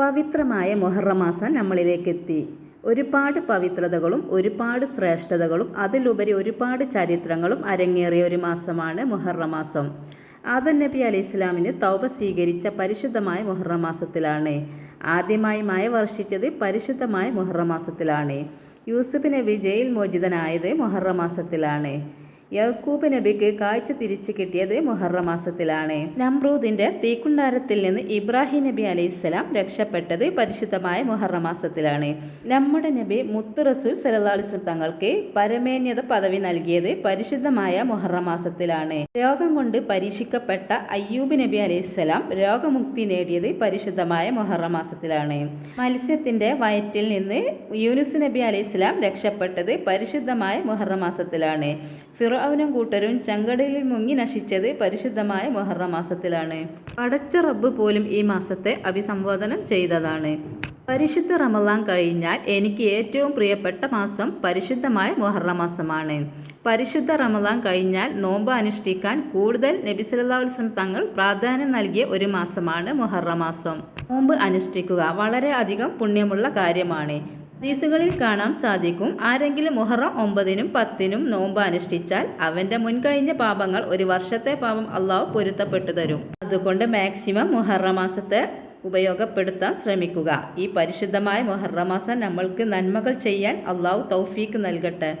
പവിത്രമായ മുഹറമാസം നമ്മളിലേക്ക് എത്തി ഒരുപാട് പവിത്രതകളും ഒരുപാട് ശ്രേഷ്ഠതകളും അതിലുപരി ഒരുപാട് ചരിത്രങ്ങളും അരങ്ങേറിയ ഒരു മാസമാണ് മുഹറം മാസം ആദൻ നബി അലി ഇസ്ലാമിന് തൗബ സ്വീകരിച്ച പരിശുദ്ധമായ മുഹറം മാസത്തിലാണ് ആദ്യമായി മായ വർഷിച്ചത് പരിശുദ്ധമായ മുഹറം മാസത്തിലാണ് യൂസുഫ് നബി മോചിതനായത് മുഹറം മാസത്തിലാണ് യഹൂബ് നബിക്ക് കാഴ്ച തിരിച്ചു കിട്ടിയത് മുഹറം മാസത്തിലാണ്. നമ്രൂദിന്റെ തീക്കുണ്ടാരത്തിൽ നിന്ന് ഇബ്രാഹിം നബി അലൈഹിസ്സലാം രക്ഷപ്പെട്ടത് പരിശുദ്ധമായ മുഹറം മാസത്തിലാണ്. നമ്മുടെ നബി മുത്ത് റസൂൽ സലഹ്ലിസ്ലം തങ്ങൾക്ക് പരമേന്യത പദവി നൽകിയത് പരിശുദ്ധമായ മുഹറം മാസത്തിലാണ്. രോഗം കൊണ്ട് പരീക്ഷിക്കപ്പെട്ട അയ്യൂബ് നബി അലൈഹിസ്സലാം രോഗമുക്തി നേടിയത് പരിശുദ്ധമായ മുഹറം മാസത്തിലാണ്. മത്സ്യത്തിന്റെ വയറ്റിൽ നിന്ന് യൂനുസ് നബി അലൈഹിസ്സലാം രക്ഷപ്പെട്ടത് പരിശുദ്ധമായ മുഹറം മാസത്തിലാണ്. ഫിറൌനും കൂട്ടരും ചങ്കടലിൽ മുങ്ങി നശിച്ചത് പരിശുദ്ധമായ മൊഹറ മാസത്തിലാണ്. പടച്ച റബ്ബ് പോലും ഈ മാസത്തെ അഭിസംബോധനം ചെയ്തതാണ്. പരിശുദ്ധ റമദാൻ കഴിഞ്ഞാൽ എനിക്ക് ഏറ്റവും പ്രിയപ്പെട്ട മാസം പരിശുദ്ധമായ മൊഹറ മാസമാണ്. പരിശുദ്ധ റമദാൻ കഴിഞ്ഞാൽ നോമ്പ് അനുഷ്ഠിക്കാൻ കൂടുതൽ നബി സല്ലല്ലാഹു അലൈഹി വസല്ലം തങ്ങൾ പ്രാധാന്യം നൽകിയ ഒരു മാസമാണ് മൊഹറ മാസം. നോമ്പ് അനുഷ്ഠിക്കുക വളരെ അധികം പുണ്യമുള്ള കാര്യമാണ്. ഹദീസുകളിൽ കാണാൻ സാധിക്കും. ആരെങ്കിലും മുഹറം ഒമ്പതിനും പത്തിനും നോമ്പ് അനുഷ്ഠിച്ചാൽ അവന്റെ മുൻകഴിഞ്ഞ പാപങ്ങൾ ഒരു വർഷത്തെ പാപം അള്ളാഹു പൊരുത്തപ്പെട്ടു തരും. അതുകൊണ്ട് മാക്സിമം മുഹറം മാസത്തെ ഉപയോഗപ്പെടുത്താൻ ശ്രമിക്കുക. ഈ പരിശുദ്ധമായ മുഹറമാസം നമ്മൾക്ക് നന്മകൾ ചെയ്യാൻ അള്ളാഹു തൗഫീക്ക് നൽകട്ടെ.